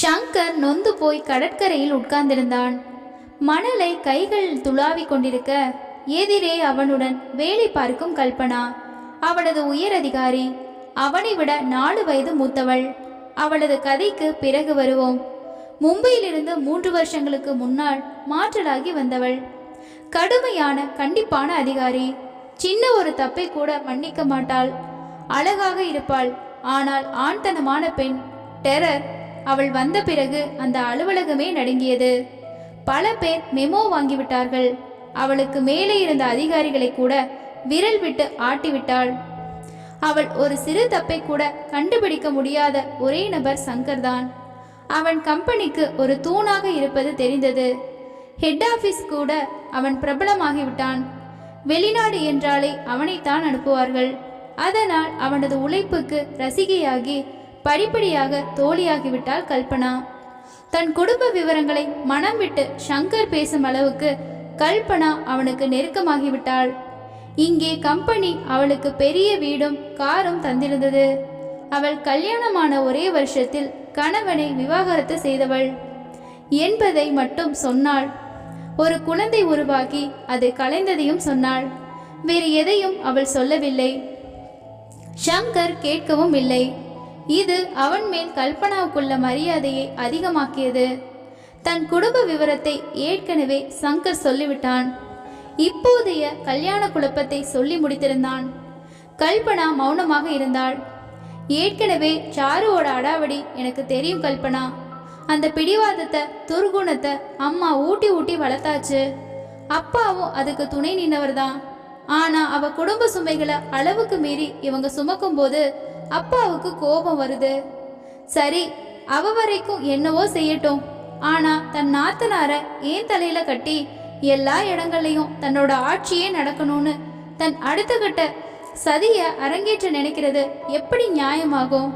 ஷங்கர் நொந்து போய் கடற்கரையில் உட்கார்ந்திருந்தான். மணலை கைகள் துளாவி கொண்டிருக்க எதிரே அவனுடன் வேலை பார்க்கும் கல்பனா. அவளது உயர் அதிகாரி அவனை விட நாலு வயது மூத்தவள். அவளது கதைக்கு பிறகு வருவோம். மும்பையிலிருந்து மூன்று வருஷங்களுக்கு முன்னால் மாற்றலாகி வந்தவள். கடுமையான கண்டிப்பான அதிகாரி. சின்ன ஒரு தப்பை கூட மன்னிக்க மாட்டாள். அழகாக இருப்பாள். ஆனால் ஆண்தனமான பெண். டெரர் அவள் வந்த பிறகு அந்த அலுவலகமே நடுங்கியது. பல பேர் மெமோ வாங்கிவிட்டார்கள். அவளுக்கு மேலே இருந்த அதிகாரிகளை கூட விரல் விட்டு ஆட்டிவிட்டாள். அவள் ஒரு சிறு தப்பை கூட கண்டுபிடிக்க முடியாத ஒரே நபர் சங்கர் தான் அவன் கம்பெனிக்கு ஒரு தூணாக இருப்பது தெரிந்தது. ஹெட் ஆஃபீஸ் கூட அவன் பிரபலமாகிவிட்டான். வெளிநாடு என்றாலே அவனைத்தான் அனுப்புவார்கள். அதனால் அவனது உழைப்புக்கு ரசிகையாகி படிப்படியாக தோழியாகிவிட்டாள் கல்பனா. தன் குடும்ப விவரங்களை மனம் விட்டு ஷங்கர் பேசும் அளவுக்கு கல்பனா அவனுக்கு நெருக்கமாகிவிட்டாள். இங்கே கம்பெனி அவளுக்கு பெரிய வீடும் காரும் தந்திருந்தது. அவள் கல்யாணமான ஒரே வருஷத்தில் கணவனை விவாகரத்து செய்தவள். என்பதை மட்டும் சொன்னாள். ஒரு குழந்தை உருவாகி அது கலைந்ததையும் சொன்னாள். வேறு எதையும் அவள் சொல்லவில்லை. ஷங்கர் கேட்கவும் இல்லை. இது அவன் மேல் கல்பனாவுக்குள்ள மரியாதையை அதிகமாக்கியது. தன் குடும்ப விவரத்தை ஏற்கனவே சங்கர் சொல்லிவிட்டான். இப்போதைய கல்யாண குழப்பத்தை சொல்லி முடித்திருந்தான். கல்பனா மௌனமாக இருந்தாள். ஏற்கனவே சாருவோட அடாவடி எனக்கு தெரியும் கல்பனா. அந்த பிடிவாதத்தை துர்குணத்தை அம்மா ஊட்டி ஊட்டி வளர்த்தாச்சு. அப்பாவும் அதுக்கு துணை நின்னவர் தான் ஆனா அவ குடும்ப சுமைகளை அளவுக்கு மீறி இவங்க சுமக்கும்போது அப்பாவுக்கு கோபம் வருது. சரி அவ வரைக்கும் என்னவோ செய்யட்டும். ஆனா தன் நாத்தனார ஏன் தலையில கட்டி எல்லா இடங்கள்லையும் தன்னோட ஆட்சியே நடக்கணும்னு தன் அடுத்த கட்ட சதிய அரங்கேற்ற நினைக்கிறது எப்படி நியாயமாகும்?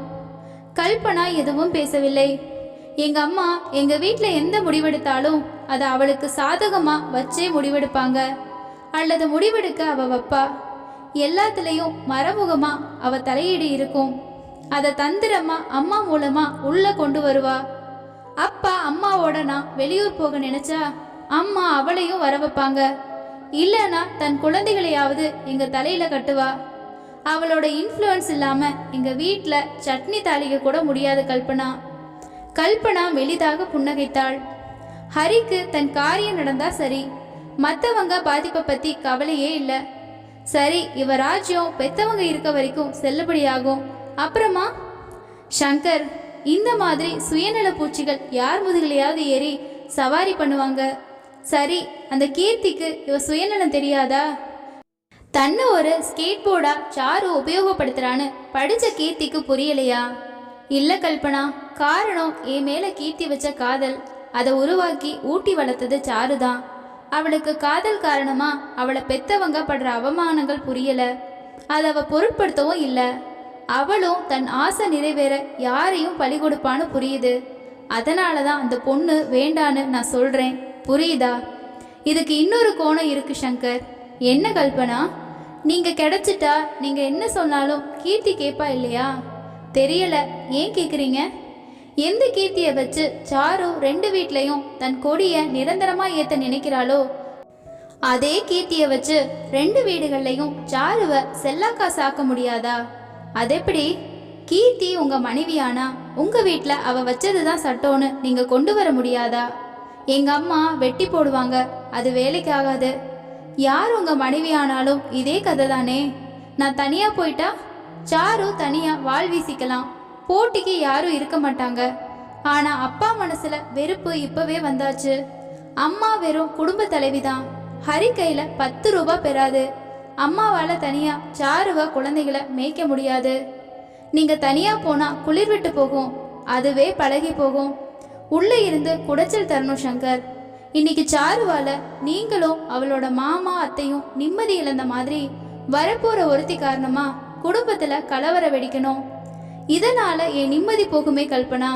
கல்பனா எதுவும் பேசவில்லை. எங்க அம்மா எங்க வீட்டில் எந்த முடிவெடுத்தாலும் அதை அவளுக்கு சாதகமா வச்சே முடிவெடுப்பாங்க. அல்லது முடிவெடுக்க அவ வப்பா. எல்லாத்துலேயும் மறைமுகமா அவ தலையீடு இருக்கும். அதை தந்திரமா அம்மா மூலமா உள்ள கொண்டு வருவா. அப்பா அம்மாவோட நான் வெளியூர் போக நினைச்சா அம்மா அவளையும் வர வைப்பாங்க. இல்லைன்னா தன் குழந்தைகளையாவது எங்க தலையில கட்டுவா. அவளோட இன்ஃப்ளூயன்ஸ் இல்லாம எங்க வீட்டில் சட்னி தாளிக்க கூட முடியாது கல்பனா. கல்பனா மெலிதாக புன்னகைத்தாள். ஹரிக்கு தன் காரியம் நடந்தா சரி. மற்றவங்க பாதிப்பை பத்தி கவலையே இல்லை. சரி இவ ராஜ்யம் பெத்தவங்க இருக்க வரைக்கும் செல்லுபடியாகும். அப்புறமா? சங்கர் இந்த மாதிரி சுயநல பூச்சிகள் யார் முதுகலையாவது ஏறி சவாரி பண்ணுவாங்க? சரி அந்த கீர்த்திக்கு இவ சுயநலம் தெரியாதா? தன்னை ஒரு ஸ்கேட் போர்டா சாரு உபயோகப்படுத்துறான்னு படிச்ச கீர்த்திக்கு புரியலையா? இல்ல கல்பனா காரணம் என் மேல கீர்த்தி வச்ச காதல் அதை உருவாக்கி ஊட்டி வளர்த்தது சாரு தான் அவளுக்கு காதல் காரணமா அவளை பெத்தவங்க படுற அவமானங்கள் புரியல. அதை அவ பொருட்படுத்தவும் இல்லை. அவளும் தன் ஆசை நிறைவேற யாரையும் பழி கொடுப்பான்னு புரியுது. அதனால தான் அந்த பொண்ணு வேண்டான்னு நான் சொல்றேன். புரியுதா? இதுக்கு இன்னொரு கோணம் இருக்கு சங்கர். என்ன கல்பனா? நீங்க கிடைச்சிட்டா நீங்க என்ன சொன்னாலும் கீர்த்தி கேட்பா இல்லையா? தெரியல. ஏன் கேக்குறீங்க? எந்த கீர்த்தியை வச்சு சாரு ரெண்டு வீட்லயும் தன் கொடியை நிரந்தரமா ஏத்த நினைக்கிறாளோ? அதே கீர்த்தியை வச்சு ரெண்டு வீடுகள்லையும் சாருவை செல்லாக்கா சாக்க முடியாதா? அதெப்படி? கீர்த்தி உங்க மனைவியானா? உங்க வீட்ல அவ வச்சதுதான் சட்டோன்னு நீங்க கொண்டு வர முடியாதா? எங்க அம்மா வெட்டி போடுவாங்க அது வேலைக்கு ஆகாது யார் உங்க மனைவியானாலும் இதே கதை தானே நான் தனியா போயிட்டா? சாரு தனியா வாழ் வீசிக்கலாம். போட்டிக்கு யாரும் இருக்க மாட்டாங்க. ஆனா அப்பா மனசுல வெறுப்பு இப்பவே வந்தாச்சு. அம்மா வெறும் குடும்ப தலைவிதான் ஹரி கையில பத்து ரூபா பெறாது. அம்மாவால தனியா சாருவா குழந்தைகளை மேய்க்க முடியாது. நீங்க தனியா போனா குளிர் விட்டு போகும். அதுவே பழகி போகும். உள்ள இருந்து குடைச்சல் தரணும் சங்கர். இன்னைக்கு சாருவால நீங்களும் அவளோட மாமா அத்தையும் நிம்மதி இழந்த மாதிரி வரப்போற ஒருத்தி காரணமா குடும்பத்துல கலவர வெடிக்கணும். இதனால என் நிம்மதி போகுமே கல்பனா.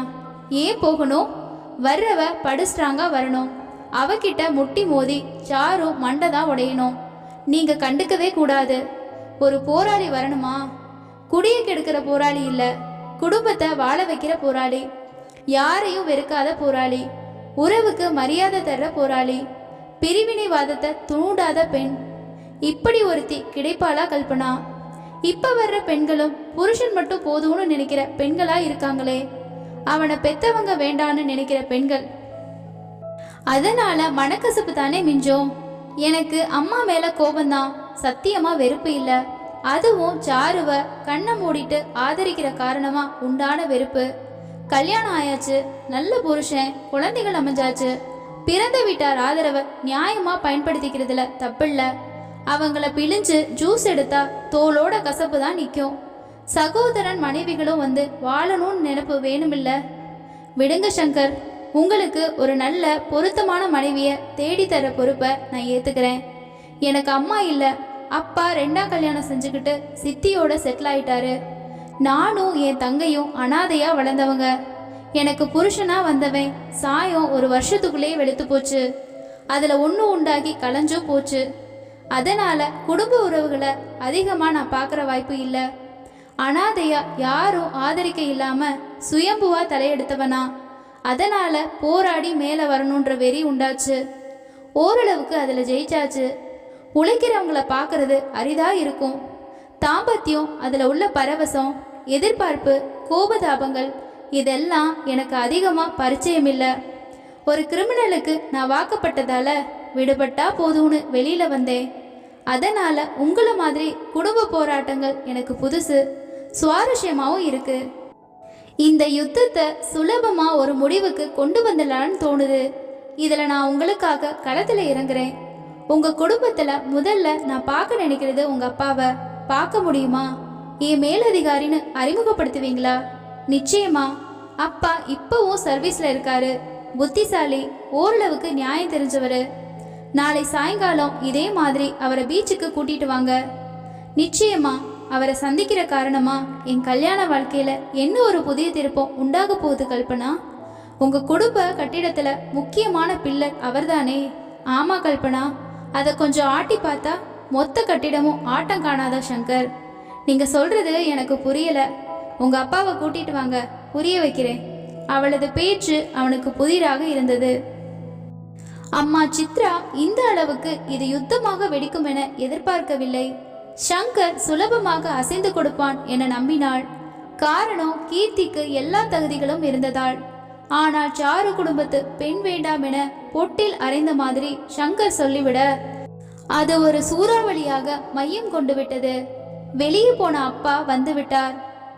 ஏன் போகணும் வர்றவ படு ஸ்ட்ராங்காக வரணும். அவகிட்ட முட்டி மோதி சாரும் மண்டை தான் உடையணும். நீங்க கண்டுக்கவே கூடாது. ஒரு போராளி வரணுமா? குடிய கெடுக்கிற போராளி இல்ல. குடும்பத்தை வாழ வைக்கிற போராளி. யாரையும் வெறுக்காத போராளி. உறவுக்கு மரியாதை தர்ற போராளி. பிரிவினைவாதத்தை தூண்டாத பெண். இப்படி ஒருத்தி கிடைப்பாளா கல்பனா? இப்ப வர்ற பெண்களும் புருஷன் மட்டும் போதும்னு நினைக்கிற பெண்களா இருக்காங்களே. அவனை பெத்தவங்க வேண்டான்னு நினைக்கிற பெண்கள். அதனால மனக்கசப்பு தானே மிஞ்சோம். எனக்கு அம்மா மேல கோபந்தான் சத்தியமா வெறுப்பு இல்ல. அதுவும் சாருவ கண்ணை மூடிட்டு ஆதரிக்கிற காரணமா உண்டான வெறுப்பு. கல்யாணம் ஆயாச்சு நல்ல புருஷன் குழந்தைகள் அமைஞ்சாச்சு. பிறந்த வீட்டார் ஆதரவை நியாயமா பயன்படுத்திக்கிறதுல தப்பில்லை. அவங்கள பிழிஞ்சு ஜூஸ் எடுத்தா தோலோட கசப்பு தான் நிற்கும் சகோதரன் மனைவிகளும் வந்து வாழணும்னு நினப்பு வேணுமில்ல. விடுங்க சங்கர் உங்களுக்கு ஒரு நல்ல பொருத்தமான மனைவியை தேடித்தர தர பொறுப்பை நான் ஏற்றுக்கிறேன் எனக்கு அம்மா இல்லை அப்பா ரெண்டாம் கல்யாணம் செஞ்சுக்கிட்டு சித்தியோட செட்டில் ஆயிட்டாரு. நானும் என் தங்கையும் அனாதையாக வளர்ந்தவங்க. எனக்கு புருஷனாக வந்தவன் சாயம் ஒரு வருஷத்துக்குள்ளேயே வெளுத்து போச்சு. அதில் ஒன்று உண்டாகி களைஞ்சும் போச்சு. அதனால குடும்ப உறவுகளை அதிகமா நான் பார்க்குற வாய்ப்பு இல்லை. அனாதையா யாரும் ஆதரிக்க இல்லாம சுயம்புவா தலையெடுத்தவனா. அதனால போராடி மேலே வரணுன்ற வெறி உண்டாச்சு. ஓரளவுக்கு அதில் ஜெயிச்சாச்சு. உழைக்கிறவங்கள பார்க்கறது அரிதாக இருக்கும். தாம்பத்தியம் அதில் உள்ள பரவசம் எதிர்பார்ப்பு கோபதாபங்கள் இதெல்லாம் எனக்கு அதிகமாக பரிச்சயம் இல்லை. ஒரு கிரிமினலுக்கு நான் வாக்கப்பட்டதால் விடுபட்டா போதும்னு வெளியில் வந்தேன். அதனால் உங்களை மாதிரி குடும்ப போராட்டங்கள் எனக்கு புதுசு சுவாரஸ்யமாகவும் இருக்குது இந்த யுத்தத்தை சுலபமாக ஒரு முடிவுக்கு கொண்டு வந்துடலான்னு தோணுது. இதில் நான் உங்களுக்காக களத்தில் இறங்குறேன். உங்கள் குடும்பத்தில் முதல்ல நான் பார்க்க நினைக்கிறது உங்கள் அப்பாவை. பார்க்க முடியுமா? என் மேலதிகாரின்னு அறிமுகப்படுத்துவீங்களா? நிச்சயமா. அப்பா இப்போவும் சர்வீஸில் இருக்காரு. புத்திசாலி ஓரளவுக்கு நியாயம் தெரிஞ்சவர். நாளை சாயங்காலம் இதே மாதிரி அவரை பீச்சுக்கு கூட்டிட்டு வாங்க. நிச்சயமா அவரை சந்திக்கிற காரணமா என் கல்யாண வாழ்க்கையில என்ன ஒரு புதிய திருப்பம் உண்டாக போகுது கல்பனா? உங்க குடும்ப கட்டிடத்துல முக்கியமான பில்லர் அவர்தானே? ஆமா கல்பனா அதை கொஞ்சம் ஆட்டி பார்த்தா மொத்த கட்டிடமும் ஆட்டம் காணாதா சங்கர்? நீங்க சொல்றது எனக்கு புரியல. உங்க அப்பாவை கூட்டிட்டு வாங்க புரிய வைக்கிறேன். அவளது பேச்சு அவனுக்கு புதிராக இருந்தது. அம்மா சித்ரா இந்த அளவுக்கு இது யுத்தமாக வெடிக்கும் என எதிர்பார்க்கவில்லை. சங்கர் சுலபமாக அசைந்து கொடுப்பான் என நம்பினாள். காரணம் கீர்த்திக்கு எல்லா தகுதிகளும் இருந்ததால். ஆனால் சாரு குடும்பத்து பெண் வேண்டாம் என பொட்டில் அறைந்த மாதிரி சங்கர் சொல்லிவிட அது ஒரு சூறாவளியாக மையம் கொண்டு விட்டது. வெளியே போன அப்பா வந்து விட்டார்.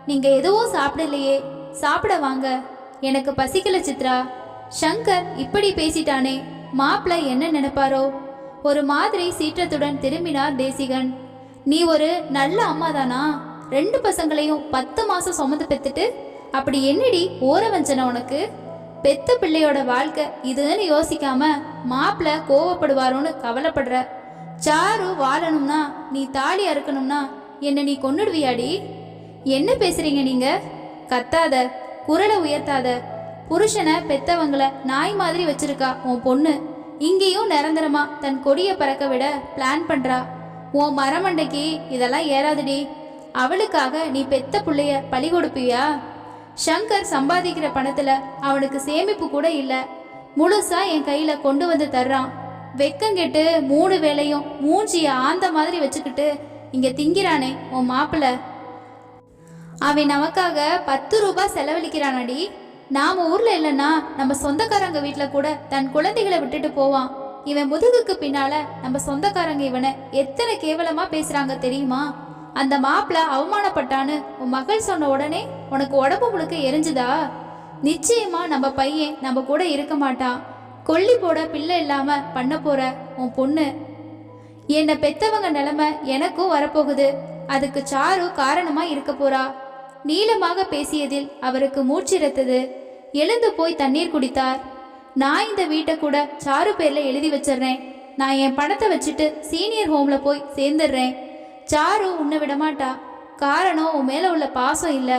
நீங்க எதுவும் சாப்பிடலையே சாப்பிட வாங்க. எனக்கு பசிக்கல சித்ரா. சங்கர் இப்படி பேசிட்டானே மாப்பிள்ளை என்ன நினைப்பாரோ? ஒரு மாதிரி சீற்றத்துடன் திரும்பினார் தேசிகன். நீ ஒரு நல்ல அம்மாதானா? ரெண்டு பசங்களையும் பத்து மாசம் சுமந்து பெத்துட்டு அப்படி என்னடி ஓர வஞ்சனை உனக்கு? பெத்த பிள்ளையோட வாழ்க்கை இதுன்னு யோசிக்காம மாப்பிள்ள கோவப்படுவாரோன்னு கவலைப்படுற. சாரு வாழணும்னா நீ தாலி அறுக்கணும்னா என்ன நீ கொன்னுடுவியாடி? என்ன பேசுறீங்க நீங்க? கத்தாத குரலை உயர்த்தாத. புருஷனை பெத்தவங்களை நாய் மாதிரி வச்சிருக்கா உன் பொண்ணு. இங்கேயும் நிரந்தரமா தன் கொடியை பறக்க விட பிளான் பண்றா. உன் மரமண்டைக்கு இதெல்லாம் ஏறாதுடி. அவளுக்காக நீ பெத்த பிள்ளைய பழி கொடுப்பியா? ஷங்கர் சம்பாதிக்கிற பணத்துல அவனுக்கு சேமிப்பு கூட இல்ல. முழுசா என் கையில கொண்டு வந்து தர்றான். வெக்கங்கெட்டு மூணு வேளையும் மூஞ்சிய ஆந்த மாதிரி வச்சுக்கிட்டு இங்க திங்கிறானே உன் மாப்பிள்ள. அவன் நமக்காக பத்து ரூபாய் செலவழிக்கிறானடி. நாம ஊர்ல இல்லைன்னா நம்ம சொந்தக்காரங்க வீட்டில் கூட தன் குழந்தைகளை விட்டுட்டு போவான். இவன் முதுகுக்கு பின்னால நம்ம சொந்தக்காரங்க இவனை எத்தனை கேவலமா பேசுறாங்க தெரியுமா? அந்த மாப்பிள்ள அவமானப்பட்டான்னு உன் மகள் சொன்ன உடனே உனக்கு உடம்பு முழுக்க எரிஞ்சுதா? நிச்சயமா நம்ம பையன் நம்ம கூட இருக்க மாட்டான். கொல்லி போட பிள்ளை இல்லாம பண்ண போற உன் பொண்ணு. என்னை பெத்தவங்க நிலைமை எனக்கும் வரப்போகுது. அதுக்கு சாரு காரணமா இருக்க போறா. நீளமாக பேசியதில் அவருக்கு மூச்சிரத்தது எழுந்து போய் தண்ணீர் குடித்தார். நான் இந்த வீட்டை கூட சாரு பேர்ல எழுதி வச்சிடுறேன். நான் என் பணத்தை வச்சுட்டு சீனியர் ஹோம்ல போய் சேர்ந்துடுறேன். சாரு உன்னை விடமாட்டா. காரணம் உன் மேல உள்ள பாசம் இல்ல.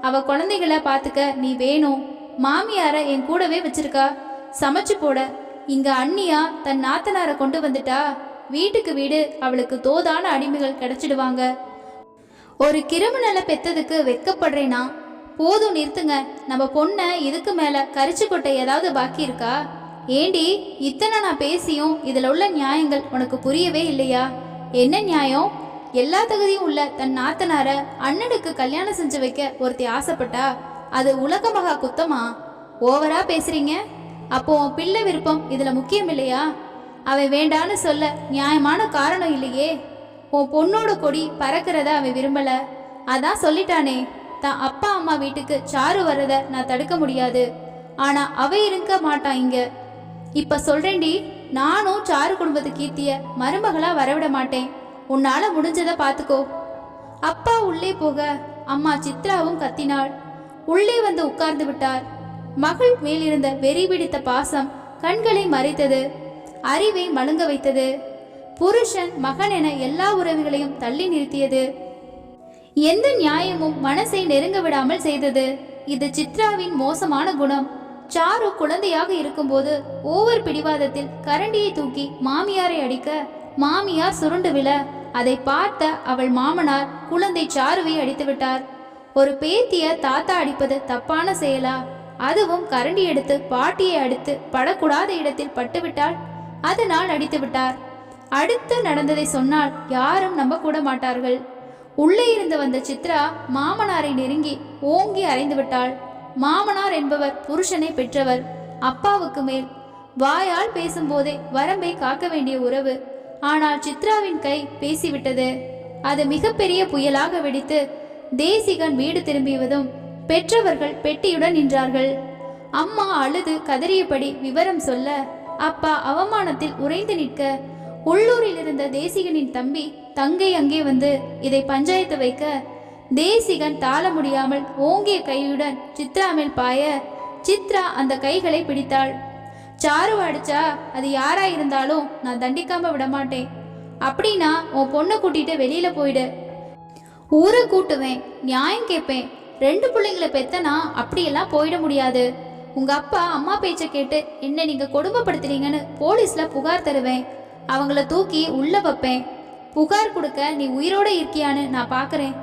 அவ குழந்தைகளை பார்த்துக்க நீ வேணும். மாமியார என் கூடவே வச்சிருக்கா. சமைச்சு போட. இங்க அண்ணியா தன் நாத்தனாரை கொண்டு வந்துட்டா. வீட்டுக்கு வீடு அவளுக்கு தோதான அடிமைகள் கிடைச்சிடுவாங்க. ஒரு கிரிமினலை பெத்ததுக்கு வெக்கப்படுறேனா போதும் நிறுத்துங்க. நம்ம பொண்ணை இதுக்கு மேலே கரிச்சு கொட்டை ஏதாவது பாக்கி இருக்கா? ஏண்டி இத்தனை நான் பேசியும் இதில் உள்ள நியாயங்கள் உனக்கு புரியவே இல்லையா? என்ன நியாயம்? எல்லா தகுதியும் உள்ள தன் நாத்தனார அண்ணனுக்கு கல்யாணம் செஞ்சு வைக்க ஒருத்தி ஆசைப்பட்டா அது உலக மகா குத்தமா? ஓவரா பேசுறீங்க? அப்போ பிள்ளை விருப்பம் இதுல முக்கியம் இல்லையா? அவன் வேண்டான்னு சொல்ல நியாயமான காரணம் இல்லையே. உன் பொண்ணோட கொடி பறக்கிறத அவன் விரும்பல. அதான் சொல்லிட்டானே தான் அப்பா அம்மா வீட்டுக்கு சாரு வர்றத நான் தடுக்க முடியாது. ஆனா அவ இருக்க மாட்டான் இங்க. இப்ப சொல்றேன்டி நானும் சாரு குடும்பத்து கீர்த்திய மருமகளா வரவிட மாட்டேன். உன்னால முடிஞ்சதை பார்த்துக்கோ அப்பா உள்ளே போக அம்மா சித்ராவும் கத்தினாள். உள்ளே வந்து உட்கார்ந்து விட்டார். மகள் மேலிருந்த வெறி பிடித்த பாசம் கண்களை மறைத்தது. அறிவை மழுங்க வைத்தது. புருஷன் மகன் என எல்லா உறவுகளையும் தள்ளி நிறுத்தியது. எந்த நியாயமும் மனசை நெருங்க விடாமல் செய்தது. இது சித்ராவின் மோசமான குணம். சாரு குழந்தையாக இருக்கும்போது ஓவர் பிடிவாதத்தில் கரண்டியை தூக்கி மாமியாரை அடிக்க மாமியார் சுருண்டு விழ அதை பார்த்த அவள் மாமனார் குழந்தை சாருவை அடித்து விட்டார். ஒரு பேத்திய தாத்தா அடிப்பது தப்பான செயலா? அதுவும் கரண்டி எடுத்து பாட்டியை அடித்து படக்கூடாத இடத்தில் பட்டுவிட்டால் அதனால் அடித்து விட்டார். அடுத்து நடந்ததை சொன்னால் யாரும் நம்ப கூட மாட்டார்கள் உள்ளே இருந்து வந்த சித்ரா மாமனாரை நெருங்கி ஓங்கி அறைந்து விட்டாள் மாமனார் என்பவர் புருஷனை பெற்றவர். அப்பாவுக்கு மேல் வாயால் பேசும்போதே வரம்பை காக்க வேண்டிய உறவு. ஆனால் சித்ராவின் கை பேசிவிட்டது. அது மிகப்பெரிய புயலாக வெடித்து தேசிகன் வீடு திரும்பியதும் பெற்றவர்கள் பெட்டியுடன் நின்றார்கள். அம்மா அழுது கதறியபடி விவரம் சொல்ல அப்பா அவமானத்தில் உறைந்து நிற்க உள்ளூரில் இருந்த தேசிகனின் தம்பி தங்கை அங்கே வந்து இதை பஞ்சாயத்து வைக்க தேசிகன் தாள முடியாமல் ஓங்கிய கையுடன் சித்ரா மேல் பாய சித்ரா அந்த கைகளை பிடித்தாள். சாரு அடிச்சா அது யாரா இருந்தாலும் நான் தண்டிக்காம விட மாட்டேன் அப்படின்னா உன் பொண்ணை கூட்டிட்டு வெளியில போயிடு. ஊரை கூட்டுவேன் நியாயம் கேட்பேன். ரெண்டு பிள்ளைங்களை பெத்தனா அப்படியெல்லாம் போயிட முடியாது. உங்க அப்பா அம்மா பேச்சை கேட்டு என்ன நீங்க கொடுமைப்படுத்துறீங்கன்னு போலீஸ்ல புகார் தருவேன். அவங்கள தூக்கி உள்ள வைப்பேன். புகார் கொடுக்க நீ உயிரோட இருக்கியான்னு நான் பார்க்கறேன்.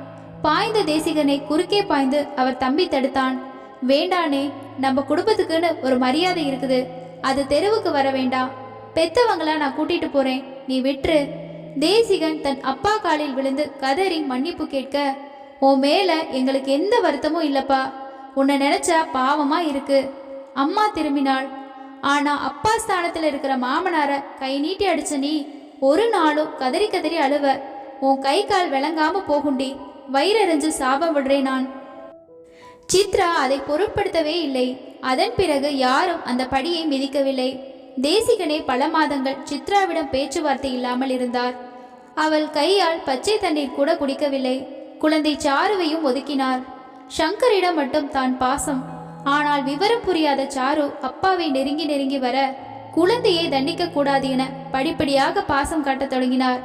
பாய்ந்த தேசிகனை குறுக்கே பாய்ந்து அவர் தம்பி தடுத்தான். வேண்டானே நம்ம குடும்பத்துக்குன்னு ஒரு மரியாதை இருக்குது. அது தெருவுக்கு வர வேண்டாம். பெத்தவங்கள நான் கூட்டிட்டு போறேன். நீ விட்டுரு. தேசிகன் தன் அப்பா காலில் விழுந்து கதறி மன்னிப்பு கேட்க உன் மேல எங்களுக்கு எந்த வருத்தமும் இல்லப்பா. உன்னை நினைச்சா பாவமா இருக்கு. அம்மா திரும்பினாள். ஆனா அப்பா ஸ்தானத்துல இருக்கிற மாமனார கை நீட்டி அடிச்ச நீ ஒரு நாளும் கதறி கதறி அழுவ. உன் கை கால் விளங்காம போகுண்டி. வயிறறிஞ்சு சாபம் விடுறேன் நான். சித்ரா அதை பொருட்படுத்தவே இல்லை. அதன் பிறகு யாரும் அந்த படியை மிதிக்கவில்லை. தேசிகனே பல மாதங்கள் சித்ராவிடம் பேச்சுவார்த்தை இல்லாமல் இருந்தார். அவள் கையால் பச்சை தண்ணீர் கூட குடிக்கவில்லை. குழந்தை சாருவையும் ஒதுக்கினார். சங்கரிடம் மட்டும் தான் பாசம். ஆனால் விவரம் புரியாத சாரு அப்பாவை நெருங்கி நெருங்கி வர குழந்தையை தண்டிக்க கூடாது என படிப்படியாக பாசம் காட்டத் தொடங்கினார்.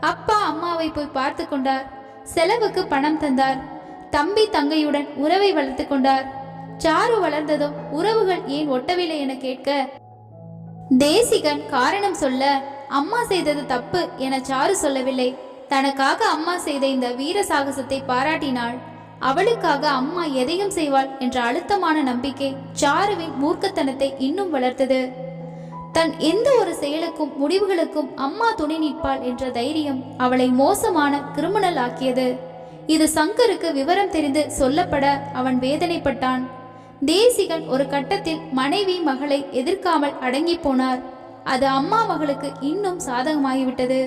அப்பா அம்மாவை போய் பார்த்து கொண்டார். செலவுக்கு பணம் தந்தார். தம்பி தங்கையுடன் உறவை வளர்த்து கொண்டார். சாரு வளர்ந்ததும் உறவுகள் ஏன் ஒட்டவில்லை என கேட்க தேசிகன் காரணம் சொல்ல அம்மா செய்தது தப்பு என சாரு சொல்லவில்லை. தனக்காக அம்மா செய்த இந்த வீர சாகசத்தை பாராட்டினாள். அவளுக்காக அம்மா எதையும் செய்வாள் என்ற அழுத்தமான நம்பிக்கை சாருவின் மூர்க்கத்தனத்தை இன்னும் வளர்த்தது. தன் எந்த ஒரு செயலுக்கும் முடிவுகளுக்கும் அம்மா துணை நிற்பாள் என்ற தைரியம் அவளை மோசமான கிரிமினல் ஆக்கியது. இது சங்கருக்கு விவரம் தெரிந்து சொல்லப்பட அவன் வேதனைப்பட்டான். தேசிகன் ஒரு கட்டத்தில் மனைவி மகளை எதிர்க்காமல் அடங்கி போனார். அது அம்மா மகளுக்கு இன்னும் சாதகமாகிவிட்டது.